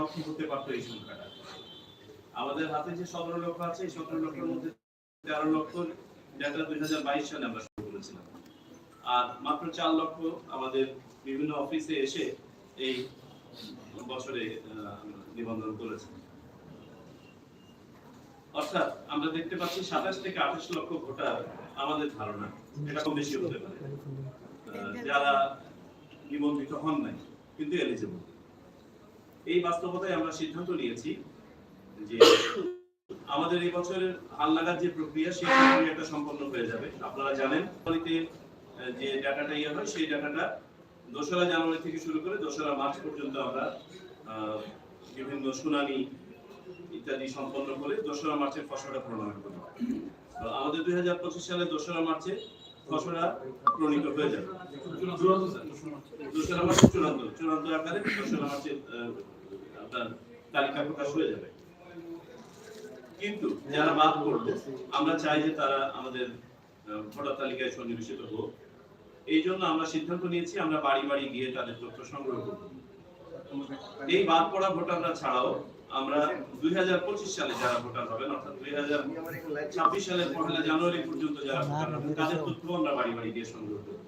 লক্ষ হতে পারতো এই সংখ্যাটা। আমাদের হাতে যে সতেরো লক্ষ আছে, এই সতেরো লক্ষের মধ্যে তেরো লক্ষ ডেটা দুই হাজার বাইশ সালে আমরা শুরু করেছিলাম। আর মাত্র চার লক্ষ আমাদের বিভিন্ন অফিসে এসে এই বছরে নিবন্ধন করেছে। অর্থাৎ আমরা দেখতে পাচ্ছি সাতাশ থেকে আঠাশ লক্ষ ভোটার আমাদের ধারণা, এটা কম বেশি হতে পারে। যারা নিবন্ধিত হন নাই, কিন্তু এলিজিবল এই বাস্তবতায় আমরা সিদ্ধান্ত নিয়েছি যে আমাদের এই বছরের হালনাগাদ যে প্রক্রিয়া সেই প্রক্রিয়াটা সম্পন্ন হয়ে যাবে। আপনারা জানেন যে ডাটাটা ইয়ে হয় সেই ডাটাটা দোসরা জানুয়ারি থেকে শুরু করে দোসরা মার্চ পর্যন্ত আমরা বিভিন্ন শুনানি ইত্যাদি সম্পন্ন করে দোসরা মার্চের ফসলটা প্রণয়ন করব। তো আমাদের দুই হাজার পঁচিশ সালে দোসরা মার্চে ফসলটা প্রণীত হয়ে যাবে। দোসরা মার্চে চূড়ান্ত চূড়ান্ত আকারে দোসরা মার্চে আহ, আপনার তালিকা প্রকাশ হয়ে যাবে। কিন্তু যারা বাদ পড়ল আমরা চাই যে তারা আমাদের ভোটার তালিকায় সন্নিবেশিত হোক। এই জন্য আমরা সিদ্ধান্ত নিয়েছি, আমরা বাড়ি বাড়ি গিয়ে তাদের তথ্য সংগ্রহ করব। এই বাদ পড়া ভোটাররা ছাড়াও আমরা দুই সালে যারা ভোটার হবেন, অর্থাৎ দুই সালের পহেলা জানুয়ারি পর্যন্ত যারা ভোটার হবেন, তাদের তথ্য আমরা বাড়ি বাড়ি গিয়ে সংগ্রহ করব।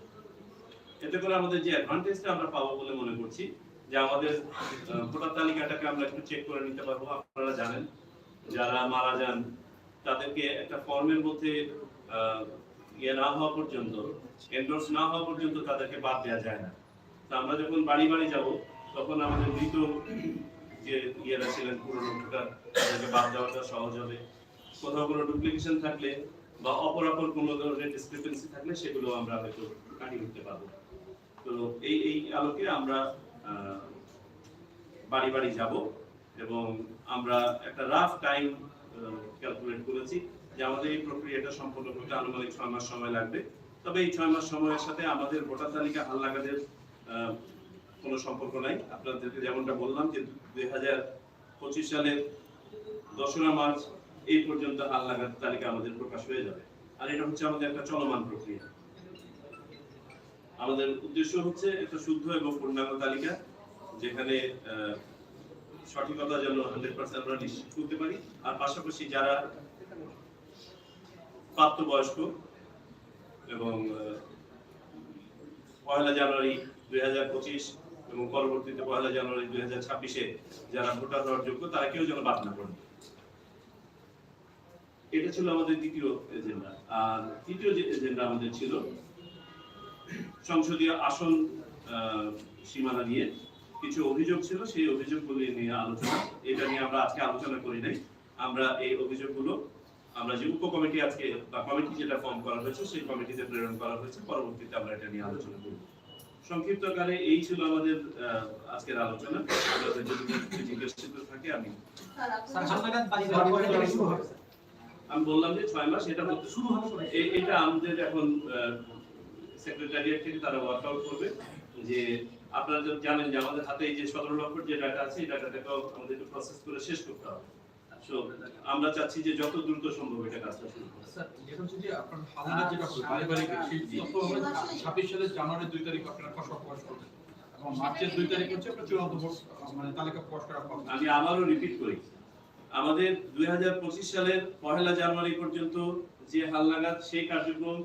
এতে করে আমাদের যে অ্যাডভান্টেজটা আমরা পাবো বলে মনে করছি যে আমাদের ভোটার তালিকাটাকে আমরা একটু চেক করে নিতে পারব। আপনারা জানেন, যারা মারা যান, তাদেরকে একটা ফর্মের মধ্যে ইয়ে না হওয়া পর্যন্ত এন্ডোর্স না হওয়া পর্যন্ত তাদেরকে বাদ দেওয়া যায় না। তো আমরা যখন বাড়ি বাড়ি যাব, তখন আমাদের মৃত যে ইয়েরা ছিলেন পুরনো ভোটার তাদেরকে বাদ দেওয়াটা সহজ হবে। কোথাও কোনো ডুপ্লিকেশন থাকলে বা অপরাপর কোনো ধরনের ডিসক্রিপেন্সি থাকলে সেগুলো আমরা হয়তো কাটিয়ে উঠতে পারব। তো এই এই আলোকে আমরা বাড়ি বাড়ি যাব এবং আমরা একটা রাফ টাইম ক্যালকুলেট করেছি যে আমাদের এই প্রক্রিয়াটা সম্পন্ন করতে আনুমানিক ছয় মাস সময় লাগবে। তবে এই ছয় মাস সময়ের সাথে আমাদের ভোটার তালিকা হালনাগাদের আহ, কোনো সম্পর্ক নাই। আপনাদেরকে যেমনটা বললাম যে দুই হাজার পঁচিশ সালের দশরা মার্চ এই পর্যন্ত হালনাগাদ তালিকা আমাদের প্রকাশ হয়ে যাবে। আর এটা হচ্ছে আমাদের একটা চলমান প্রক্রিয়া। আমাদের উদ্দেশ্য হচ্ছে একটা শুদ্ধ এবং পূর্ণাঙ্গ তালিকা, যেখানে সঠিকতা যেন হান্ড্রেড পার্সেন্ট আমরা নিশ্চিত করতে পারি। আর পাশাপাশি যারা প্রাপ্তবয়স্ক এবং পয়লা জানুয়ারি দুই হাজার পঁচিশ এবং পরবর্তীতে পয়লা জানুয়ারি দুই হাজার ছাব্বিশে যারা ভোটার হওয়ার যোগ্য, তারা কেউ যেন বাদ না পড়ে। এটা ছিল আমাদের দ্বিতীয় এজেন্ডা। আর তৃতীয় যে এজেন্ডা আমাদের ছিল সংসদীয় আসন সীমানা নিয়ে কিছু অভিযোগ ছিল। সেই অভিযোগগুলি নিয়ে আলোচনা এটা নিয়ে আমরা আজকে আলোচনা করি নাই। আমরা এই অভিযোগগুলো আমরা যে উপ কমিটি আজকে বা কমিটি যেটা ফর্ম করা হয়েছে সেই কমিটিতে প্রেরণ করা হয়েছে। পরবর্তীতে আমরা এটা নিয়ে আলোচনা করব। সংক্ষিপ্ত আকারে এই ছিল আমাদের আজকের আলোচনা। আপনাদের যদি কিছু জিজ্ঞাসিত থাকে আমি? আমি বললাম যে ছয় মাস এটা শুরু হবে। এটা আমাদের এখন সেক্রেটারিয়েট থেকে তারা ওয়ার্কআউট করবে। যে আপনারা জানেন যে আমাদের হাতে এই যে সতেরো লক্ষ যে ডাটা আছে এই ডাটাটাকেও আমাদেরকে প্রসেস করে শেষ করতে হবে। আমরা চাচ্ছি যে যত দ্রুত সম্ভব এটা কাজটা শুরু স্যার আপনার যেটা পারিবারিক হবে ছাব্বিশ সালের জানুয়ারি দুই তারিখ আপনারা খসড়া প্রকাশ করবেন। এবং মার্চের দুই তারিখ হচ্ছে আপনার চূড়ান্ত মানে তালিকা প্রকাশ কথা আমি আবারও রিপিট করি আমাদের দুই হাজার পঁচিশ সালের পহেলা জানুয়ারি পর্যন্ত যে হালনাগাদ সেই কার্যক্রম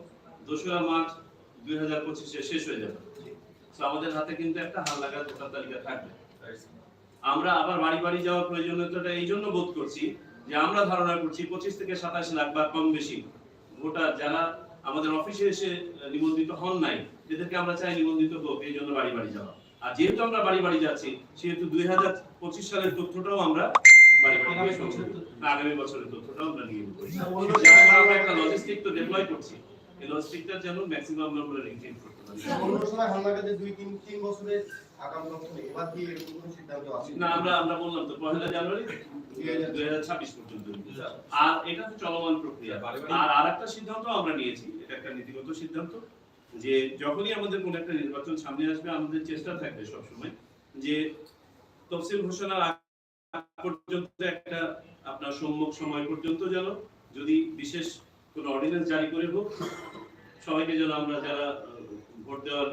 দোসরা মার্চ দুই হাজার পঁচিশে শেষ হয়ে যাবে। তো আমাদের হাতে কিন্তু একটা হালনাগাদ ভোটার তালিকা থাকবে। আমরা আবার বাড়ি বাড়ি যাওয়ার প্রয়োজনীয়তাটা এই জন্য বোধ করছি যে আমরা ধারণা করছি পঁচিশ থেকে সাতাশ লাখ বা কম বেশি ভোটার যারা আমাদের অফিসে এসে নিবন্ধিত হন নাই এদেরকে আমরা চাই নিবন্ধিত হোক এই জন্য বাড়ি বাড়ি যাওয়া। আর যেহেতু আমরা বাড়ি বাড়ি যাচ্ছি সেহেতু দুই হাজার পঁচিশ সালের তথ্যটাও আমরা বাড়ি বাড়ি আগামী বছরের তথ্যটাও আমরা নিয়ে নেব। একটা লজিস্টিক তো ডেপ্লয় করছি। এই যেন ম্যাক্সিমাম নম্বরে রিটেইন করতে পারি। অন্য সময় হালনাগাদের দুই তিন তিন বছরের আগাম লক্ষ্য নেই। এবার কি এরকম কোনো সিদ্ধান্ত আছে? না আমরা আমরা বললাম তো পহেলা জানুয়ারি দুই হাজার ছাব্বিশ পর্যন্ত। আর এটা তো চলমান প্রক্রিয়া। আর আরেকটা সিদ্ধান্ত আমরা নিয়েছি এটা একটা নীতিগত সিদ্ধান্ত যে যখনই আমাদের কোন একটা নির্বাচন সামনে আসবে আমাদের চেষ্টা থাকবে সবসময় যে তফসিল ঘোষণার আগ পর্যন্ত একটা আপনার সম্মুখ সময় পর্যন্ত যেন যদি বিশেষ কোন অর্ডিন্যান্স জারি করে হোক সবাইকে যেন আমরা যারা ভোট দেওয়ার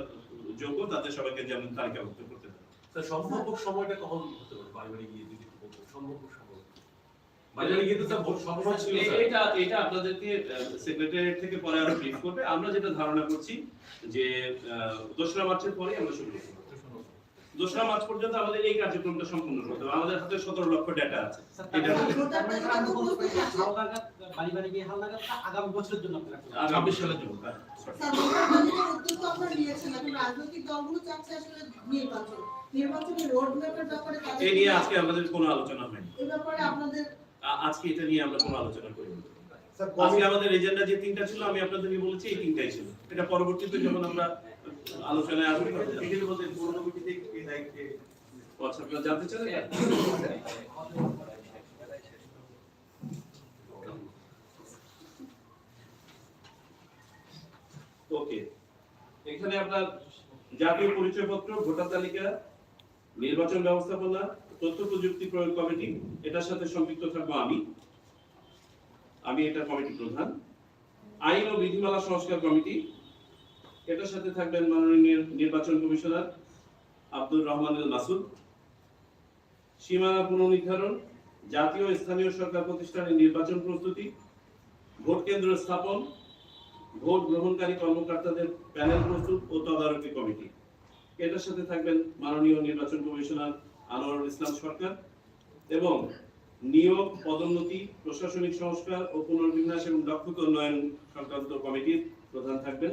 যোগ্য তাদের সবাইকে যেমন তালিকাভুক্ত করতে পারি। সম্ভাব্য সময়টা কখন হতে পারে? বাড়ি বাড়ি গিয়ে যদি সম্ভাব্য সময়। বাড়ি বাড়ি গিয়ে তো স্যার ভোট সবসময় ছিল এ- স্যার। এটা এটা আপনাদেরকে সেক্রেটারিয়েট থেকে পরে আরও ব্রিফ করবে আমরা যেটা ধারণা করছি যে আহ, দোসরা মার্চের পরে আমরা শুরু করব। দোসরা মার্চ। পর্যন্ত আমাদের এই কার্যক্রমটা সম্পূর্ণ করতে হবে। আমাদের হাতে সতেরো লক্ষ ডেটা আছে। বাড়ি বাড়ি গিয়ে হালনাগাদ, তা আগামী বছরের জন্য আপনারা আগামী ছাব্বিশ সালের জন্য। হ্যাঁ, এই নিয়ে আজকে আমাদের কোনো আলোচনা হয়নি। আজকে এটা নিয়ে আমরা কোনো আলোচনা করিনি। আজকে আমাদের এজেন্ডা যে তিনটা ছিল আমি আপনাদেরকে বলেছি এই তিনটাই ছিল। এটা পরবর্তীতে যখন আমরা আলোচনায় আসব তখন জানব। কমিটির মধ্যে পৌর কমিটিতে কে দায়িত্বে ও আচ্ছা আপনারা জানতে চান ওকে। এখানে আপনার জাতীয় পরিচয়পত্র, ভোটার তালিকা, নির্বাচন ব্যবস্থাপনা, তথ্য প্রযুক্তি প্রয়োগ কমিটি, এটার সাথে সম্পৃক্ত থাকব আমি। আমি এটা কমিটি প্রধান। আইন ও বিধিমালা সংস্কার কমিটি, এটার সাথে থাকবেন মাননীয় নির্বাচন কমিশনার আব্দুর রহমান মাসুদ। সীমানা পুনর্নির্ধারণ, জাতীয় স্থানীয় সরকার প্রতিষ্ঠানের নির্বাচন প্রস্তুতি, ভোট কেন্দ্র স্থাপন ভোট গ্রহণকারী কর্মকর্তাদের প্যানেল প্রস্তুত ও তদারকি কমিটি। এটার সাথে থাকবেন মাননীয় নির্বাচন কমিশনার আনোয়ারুল ইসলাম সরকার এবং নিয়োগ, পদোন্নতি, প্রশাসনিক সংস্কার ও পুনর্বিন্যাস এবং দক্ষতা উন্নয়ন সংক্রান্ত কমিটির প্রধান থাকবেন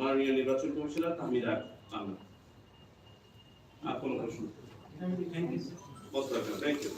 মাননীয় নির্বাচন কমিশনার তাহমিদ আহমেদ। আর কোনো প্রশ্ন? Thank you